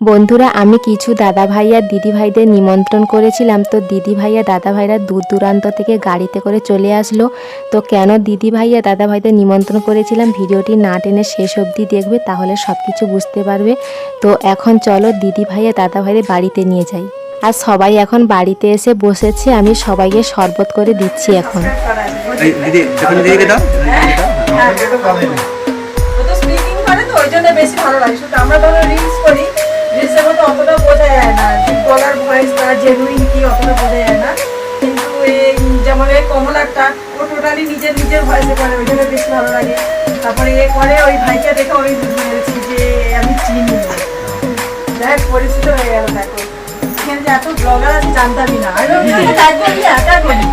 বন্ধুরা আমি কিছু দাদা ভাই আর দিদি ভাইদের নিমন্ত্রণ করেছিলাম। তো দিদি ভাই আর দাদা ভাইরা দূর দূরান্ত থেকে গাড়িতে করে চলে আসলো। তো কেন দিদি ভাই আর দাদা ভাইদের নিমন্ত্রণ করেছিলাম? ভিডিওটি না টেনে শেষ অবধি দেখবে তাহলে সব কিছু বুঝতে পারবে। তো এখন চলো দিদি ভাই আর দাদা ভাইদের বাড়িতে নিয়ে যাই। আর সবাই এখন বাড়িতে এসে বসেছে আমি সবাইকে শরবত করে দিচ্ছি এখন। এই দিদি যখন দিদিকে দাও। ও তো স্পিকিং করে তো ওই জন্য বেশি ভালো লাগে। আমরা ধরো রিলস করি। রিলসের মধ্যে অতটা বোঝা যায় না। গলার ভয়েস বা জেনুইন কি অতটা বোঝা যায় না। কিন্তু এই যেমন এই কমলারটা ও টোটালি নিজের নিজের ভয়েসে করে ওই জন্য বেশি ভালো লাগে। তারপরে এ করে ওই ভাইকে দেখে আমি বুঝতে পেরেছি যে আমি চিনি। দেখ পরিচিত হয়ে গেল দেখো। এখানে যে এত ব্লগার আছে জানতামই না। আমি ভাবছিলাম একা করি,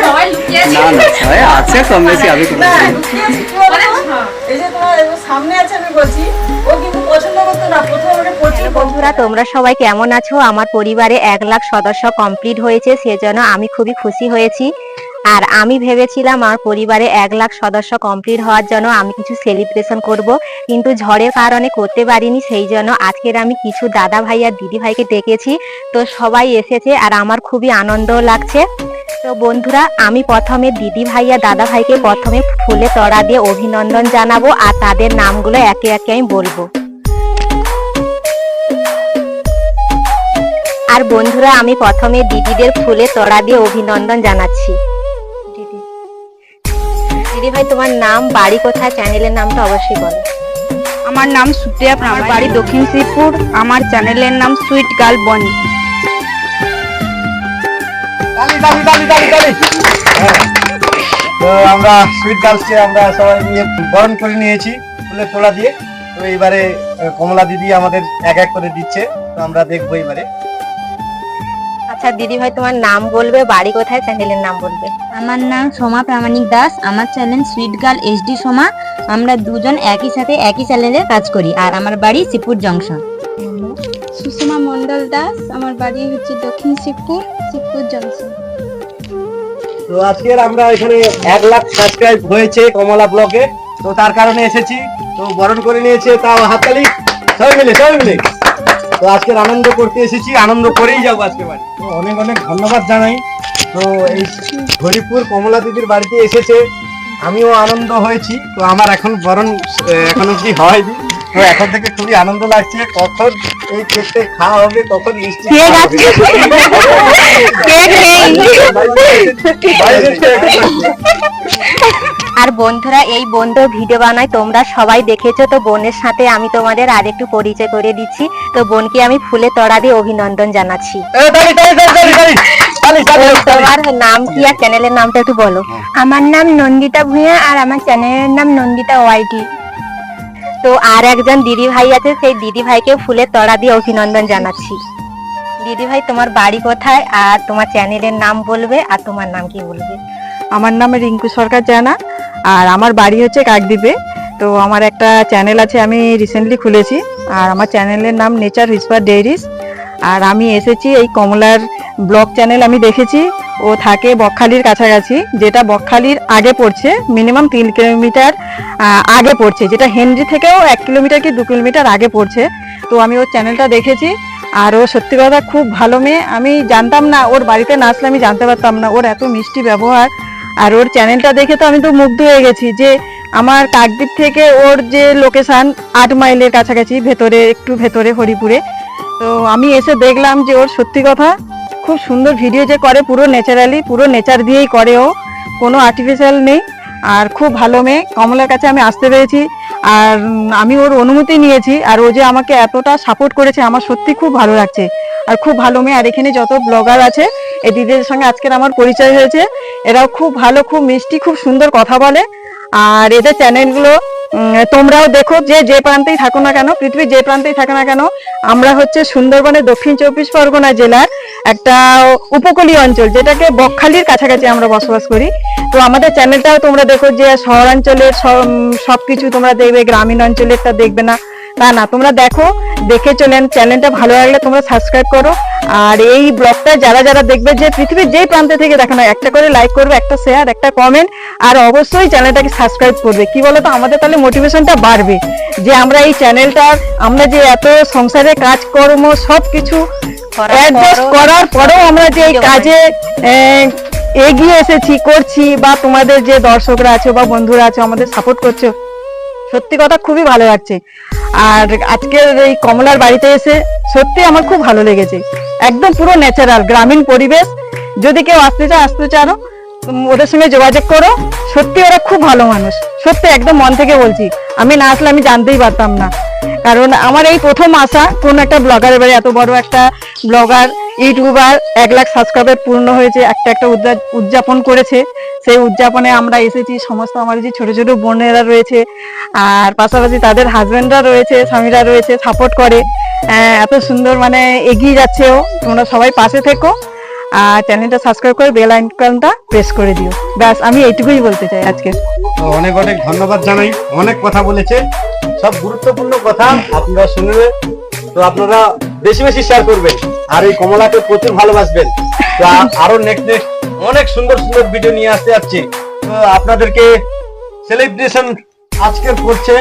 সবাই লুকিয়ে আছে। না না কম বেশি আমি না, লুকিয়েছি এই যে তোমার সামনে আছে আমি বলছি ও কিন্তু পছন্দ করতো না প্রথমে বন্ধুরা, তোমরা সবাই কেমন আছো? আমার পরিবারে এক লাখ সদস্য কমপ্লিট হয়েছে, সেজন্য আমি খুবই খুশি হয়েছি। আর আমি ভেবেছিলাম আমার পরিবারে এক লাখ সদস্য কমপ্লিট হওয়ার জন্য আমি কিছু সেলিব্রেশন করব, কিন্তু ঝড়ের কারণে করতে পারিনি সেই জন্য আজকের আমি কিছু দাদা ভাই আর দিদি ভাইকে ডেকেছি। তো সবাই এসেছে আর আমার খুবই আনন্দ লাগছে। তো বন্ধুরা, আমি প্রথমে দিদি ভাই আর দাদা ভাইকে প্রথমে ফুলে তড়া দিয়ে অভিনন্দন জানাব, আর তাদের নামগুলো একে একে আমি বলব। আর বন্ধুরা আমি প্রথমে দিদিদের ফুলে তোড়া দিয়ে অভিনন্দন জানাচ্ছি। দিদি। দিদি ভাই তোমার নাম বাড়ি কোথায় চ্যানেলের নামটা অবশ্যই বলো। আমার নাম সুপ্রিয়া আমার বাড়ি দক্ষিণ শ্রীপুর আমার চ্যানেলের নাম সুইট গার্ল বনি। হ্যাঁ। তো আমরা সুইট গার্লসকে আমরা সবাই নিয়ে বরণ করে নিয়েছি ফুলের তোলা দিয়ে। তো এইবারে কমলা দিদি আমাদের এক এক করে দিচ্ছে। তো আমরা দেখব এবারে। আচ্ছা দিদি ভাই তোমার নাম বলবে বাড়ি কোথায়? চ্যানেলের নাম বলবে। আমার নাম সোমা প্রামাণিক দাস আমার channel sweet girl HD Soma. আমরা দুজন একই সাথে একই চ্যানেলে কাজ করি আর আমার বাড়ি শিবপুর জংশন সুষমা মন্ডল দাস আমার বাড়ি হচ্ছে দক্ষিণ শিবপুর শিবপুর জংশন তো আজকের আমরা এখানে এক লাখ সাবস্ক্রাইব হয়েছে কমলা ব্লকে তো তার কারণে এসেছি তো বরণ করে নিয়েছে তাও হাততালি। সবাই মিলে সবাই মিলে। তো আজকের আনন্দ করতে এসেছি আনন্দ করেই যাব আজকে বাড়ি। তো অনেক অনেক ধন্যবাদ জানাই। তো এই হরিপুর কমলা দিদির বাড়িতে এসেছে আমিও আনন্দ হয়েছি। তো আমার এখন বরণ আহ, এখনও কি হয়নি। তো এখন থেকে খুবই আনন্দ লাগছে কখন এই কেকটা খাওয়া হবে কখন মিষ্টি। কেক নেই। আর বন্ধুরা এই বন্ধু ভিডিও বানায় তোমরা সবাই দেখেছ তো বোনের সাথে আমি তোমাদের আর একটু পরিচয় করে দিচ্ছি। তো বোনকে আমি ফুলে তোড়া দিয়ে অভিনন্দন জানাচ্ছি। তোমার নাম কি আর চ্যানেলের নামটা একটু বলো? আমার নাম নন্দিতা ভূঁইয়া আর আমার চ্যানেলের নাম নন্দিতা ওয়াইটি তো আর একজন দিদি ভাই আছে সেই দিদি ভাইকে ফুলের তড়া দিয়ে অভিনন্দন জানাচ্ছি। দিদি ভাই তোমার বাড়ি কোথায়? আর তোমার চ্যানেলের নাম বলবে আর তোমার নাম কি বলবে? আমার নাম রিঙ্কু সরকার জানা। আর আমার বাড়ি হচ্ছে কাকদ্বীপে। তো আমার একটা চ্যানেল আছে আমি রিসেন্টলি খুলেছি। আর আমার চ্যানেলের নাম নেচার হুইসপার ডেইরিস আর আমি এসেছি এই কমলার ব্লগ চ্যানেল আমি দেখেছি। ও থাকে বকখালির কাছাকাছি, যেটা বকখালির আগে পড়ছে মিনিমাম তিন কিলোমিটার আগে পড়ছে, যেটা হেনরি থেকেও এক কিলোমিটার কি দু কিলোমিটার আগে পড়ছে। তো আমি ওর চ্যানেলটা দেখেছি। আর ও সত্যি কথা খুব ভালো মেয়ে। আমি জানতাম না, ওর বাড়িতে না আসলে আমি জানতে পারতাম না। ওর এত মিষ্টি ব্যবহার। আর ওর চ্যানেলটা দেখে তো আমি তো মুগ্ধ হয়ে গেছি যে আমার কাকদ্বীপ থেকে ওর যে লোকেশান আট মাইলের কাছাকাছি, ভেতরে, একটু ভেতরে হরিপুরে। তো আমি এসে দেখলাম যে ওর সত্যি কথা, খুব সুন্দর ভিডিও যে করে পুরো ন্যাচারালি পুরো নেচার দিয়েই করে ও। কোনো আর্টিফিশিয়াল নেই। আর খুব ভালো মেয়ে। কমলার কাছে আমি আসতে পেরেছি। আর আমি ওর অনুমতি নিয়েছি আর ও যে আমাকে এতটা সাপোর্ট করেছে, আমার সত্যি খুব ভালো লাগছে। আর খুব ভালো মেয়ে, আর এখানে যত ব্লগার আছে, এই দিদিদের সঙ্গে আজকের আমার পরিচয় হয়েছে। এরাও খুব ভালো, খুব মিষ্টি, খুব সুন্দর কথা বলে। আর এদের চ্যানেলগুলো তোমরাও দেখো যে যে প্রান্তেই থাকো না কেন, পৃথিবীর যে প্রান্তেই থাকো না কেন, আমরা হচ্ছে সুন্দরবনের দক্ষিণ চব্বিশ পরগনা জেলার একটা উপকূলীয় অঞ্চল, যেটাকে বকখালির কাছাকাছি আমরা বসবাস করি। তো আমাদের চ্যানেলটাও তোমরা দেখো যে শহরাঞ্চলের সব কিছু তোমরা দেখবে, গ্রামীণ অঞ্চলেরটা দেখবে না। তা না তোমরা দেখো দেখে চলেন চ্যানেলটা ভালো লাগলে তোমরা সাবস্ক্রাইব করো। আর এই ব্লগটা যারা যারা দেখবে যে পৃথিবীর যেই প্রান্তে থেকে দেখো না একটা করে লাইক করবে একটা শেয়ার একটা কমেন্ট আর অবশ্যই চ্যানেলটাকে সাবস্ক্রাইব করবে। কি বলতো আমাদের তাহলে মোটিভেশনটা বাড়বে। যে আমরা এই চ্যানেলটা আমরা যে এত সংসারে কাজকর্ম সব কিছু করার অ্যাডজাস্ট করার পরেও আমরা যে এই কাজে এগিয়ে এসেছি করছি বা তোমাদের যে দর্শকরা আছে বা বন্ধুরা আছে আমাদের সাপোর্ট করছ সত্যি কথা খুবই ভালো লাগছে। আর আজকের এই কমলার বাড়িতে এসে সত্যি আমার খুব ভালো লেগেছে। একদম পুরো ন্যাচারাল গ্রামীণ পরিবেশ। যদি কেউ আসতে চায়, আসতে চাও ওদের সঙ্গে যোগাযোগ করো। সত্যি ওরা খুব ভালো মানুষ। সত্যি একদম মন থেকে বলছি। আমি না আসলে আমি জানতেই পারতাম না। কারণ আমার এই প্রথম আসা, কোন একটা ব্লগারের বাড়ি, এত বড় একটা ব্লগার ইউটিউবার এক লাখ সাবস্ক্রাইবার পূর্ণ হয়েছে, একটা একটা উদযাপন করেছে। সেই উদযাপনে আমরা এসেছি, সমস্ত আমার যে ছোট ছোট বোনেরা রয়েছে, আর পাশাপাশি তাদের হাজব্যান্ডরা রয়েছে, স্বামীরা রয়েছে সাপোর্ট করে। এত সুন্দর মানে এগিয়ে যাচ্ছে ও। তোমরা সবাই পাশে থেকো, আর চ্যানেলটা সাবস্ক্রাইব করে বেল আইকনটা প্রেস করে দিও। ব্যাস, আমি এইটুকুই বলতে চাই আজকে। অনেক অনেক ধন্যবাদ জানাই। অনেক কথা বলেছে সব গুরুত্বপূর্ণ কথা আপনারা শুনবে তো আপনারা বেশি বেশি শেয়ার করবেন। আর এই কমলাকে প্রচুর ভালোবাসবেন। তো আরও নেক্সট নেক্সট অনেক সুন্দর সুন্দর ভিডিও নিয়ে আসতে যাচ্ছি। তো আপনাদেরকে সেলিব্রেশন আজকে করছে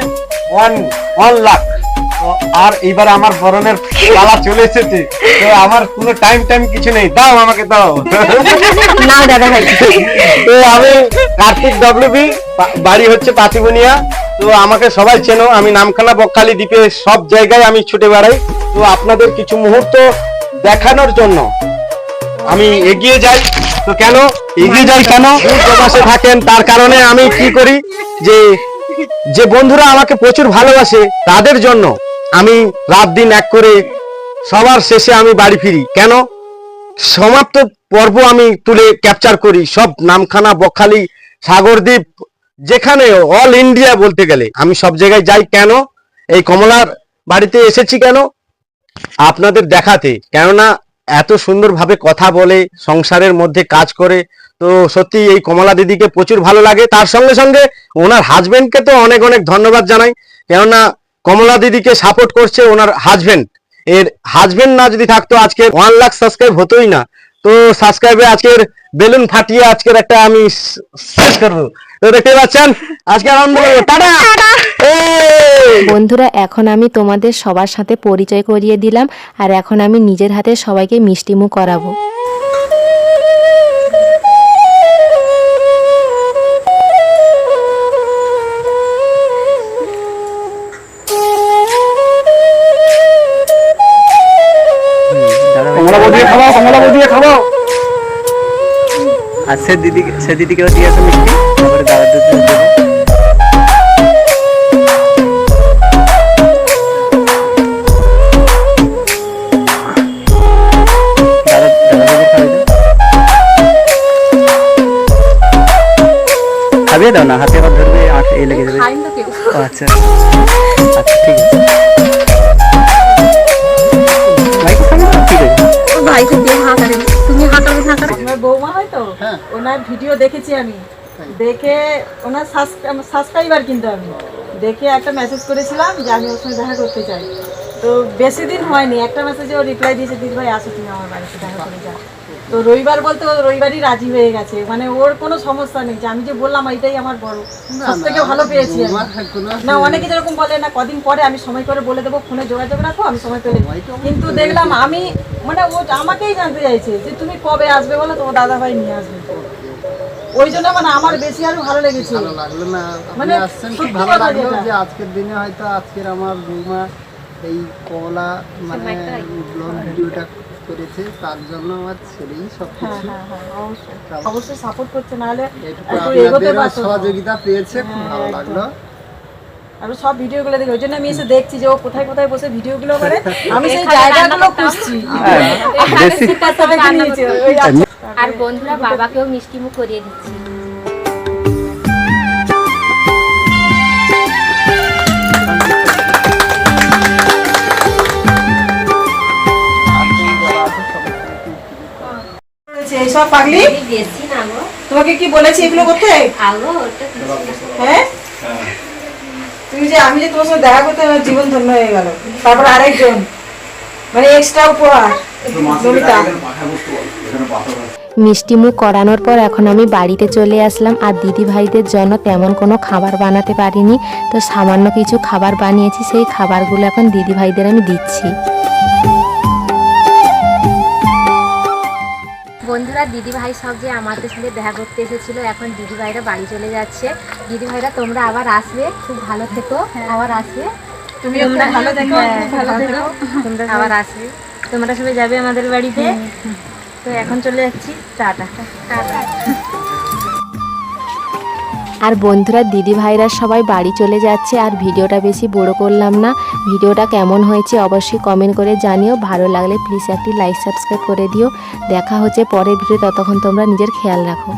ওয়ান ওয়ান লাখ আর এইবার আমার বরণের পালা চলে এসেছে। তো আমার কোনো টাইম টাইম কিছু নেই। দাও আমাকে দাও। না দাদা ভাই। তো আমি কার্তিক ডব্লিউবি বাড়ি হচ্ছে পাতিবুনিয়া। তো আমাকে সবাই চেনো আমি নামখানা বকখালি দ্বীপে সব জায়গায় আমি ছুটে বেড়াই। তো আপনাদের কিছু মুহূর্ত দেখানোর জন্য। আমি এগিয়ে যাই। তো কেন? এগিয়ে যাই কেন? প্রবাসে থাকেন, তার কারণে আমি কি করি? যে যে বন্ধুরা আমাকে প্রচুর ভালোবাসে, তাদের জন্য আমি রাত দিন এক করে সবার শেষে আমি বাড়ি ফিরি। কেন? সমাপ্ত পর্ব আমি তুলে ক্যাপচার করি। সব নামখানা, বকখালি, সাগরদ্বীপ, যেখানে অল ইন্ডিয়া বলতে গেলে। আমি সব জায়গায় যাই কেন? এই কমলার বাড়িতে এসেছি কেন? আপনাদের দেখাতে, কেননা এত সুন্দরভাবে কথা বলে, সংসারের মধ্যে কাজ করে, তো সত্যি এই কমলা দিদিকে প্রচুর ভালো লাগে। তার সঙ্গে সঙ্গে ওনার হাজবেন্ডকে তো অনেক অনেক ধন্যবাদ জানাই। কেননা কমলা দিদিকে সাপোর্ট করছে ওনার হাজবেন্ড এর হাজবেন্ড না যদি থাকতো, আজকে ওয়ান লাখ সাবস্ক্রাইব হতোই না। তো সাবস্ক্রাইবে আজকের বেলুন ফাটিয়ে আজকের একটা আমি শেষ করব। তো দেখতে পাচ্ছেন আজকে আনন্দ টাটা! বন্ধুরা এখন আমি তোমাদের সবার সাথে পরিচয় করিয়ে দিলাম আর এখন আমি নিজের হাতে সবাইকে মিষ্টিমুখ করাবো। কমলা বৌদিকে খাওয়াও আর সে দিদিকে সে দিদিকেও দিয়ে আসো মিষ্টি। তারপরে দাদা দুধ দেবো দাদা দাদা খাবে খাবিয়ে দাও না হাতে আবার ধরবে আট এ লেগে যাবে। ও আচ্ছা। আচ্ছা ঠিক আছে। আমার বৌমা হয় তো? ওনার ভিডিও দেখেছি আমি। দেখে ওনার সাবস্ক্রাইবার কিন্তু আমি। দেখে একটা মেসেজ করেছিলাম যে আমি ওর সঙ্গে দেখা করতে চাই। তো বেশি দিন হয়নি। একটা মেসেজে ও রিপ্লাই দিয়েছে দিদি ভাই আসো তুমি আমার বাড়িতে দেখা করে যাও। তো রবিবার বলতে রবিবারই রাজি হয়ে গেছে। মানে ওর কোনো সমস্যা নেই যে আমি যে বললাম এটাই আমার বড়। সব থেকে ভালো পেয়েছি। না অনেকে যেরকম বলে না কদিন পরে আমি সময় করে বলে দেবো ফোনে যোগাযোগ রাখো আমি সময় পেলে কিন্তু দেখলাম আমি মানে ও আমাকেই জানতে চাইছে যে তুমি কবে আসবে বলো তোমার দাদা ভাই নিয়ে আসবে। ওই জন্য মানে আমার বেশি আরও ভালো লেগেছে। লাগল না। মানে ভালো লাগল যে আজকের দিনে হয়তো আজকের আমার বৌমা এই কলা মানে ভিডিওটা করেছে তার জন্য আমার ছেলেই সব হ্যাঁ কিছু হ্যাঁ হ্যাঁ অবশ্যই। অবশ্যই সাপোর্ট করছে নাহলে। সহযোগিতা পেয়েছে খুব ভালো লাগল। সব ভিডিওগুলো দেখি ওই জন্য আমি এসে দেখছি যে ও কোথায় কোথায় বসে ভিডিওগুলো করে। আমি সেই জায়গাগুলো খুঁজছি। আচ্ছা। আর বন্ধুরা বাবাকেও মিষ্টিমুখ করিয়ে দিচ্ছি। বলেছে, পাগলি? তোমাকে কি বলেছি এগুলো করতে হ্যাঁ? তুমি যে আমি যে তোমার সঙ্গে দেখা করতে আমার জীবন ধন্য হয়ে গেল। তারপর আরেকজন। মানে এক্সট্রা উপহার। নমিতা। মিষ্টি মুখ করানোর পর এখন আমি বাড়িতে চলে আসলাম আর দিদি ভাইদের জন্য তেমন কোনো খাবার বানাতে পারিনি। তো সামান্য কিছু খাবার বানিয়েছি সেই খাবারগুলো এখন দিদি ভাইদের আমি দিচ্ছি। বন্ধুরা দিদি ভাই সব যে আমাদের সঙ্গে দেখা করতে এসেছিল। এখন দিদি ভাইরা বাড়ি চলে যাচ্ছে। দিদিভাইরা তোমরা আবার আসবে। খুব ভালো থেকো। আবার আসবে। তুমি ভালো দেখো ভালো থেকো। তোমরা আবার আসবে। তোমরা সবাই যাবে আমাদের বাড়িতে। তো এখন চলে যাচ্ছি। টাটা। টাটা। আর বন্ধুরা, দিদি ভাইরা সবাই বাড়ি চলে যাচ্ছে আর ভিডিওটা বেশি বড় করলাম না। ভিডিওটা কেমন হয়েছে অবশ্যই কমেন্ট করে জানিও। ভালো লাগলে প্লিজ একটি লাইক সাবস্ক্রাইব করে দিও। দেখা হচ্ছে পরের ভিডিও ততক্ষণ তোমরা নিজের খেয়াল রাখো।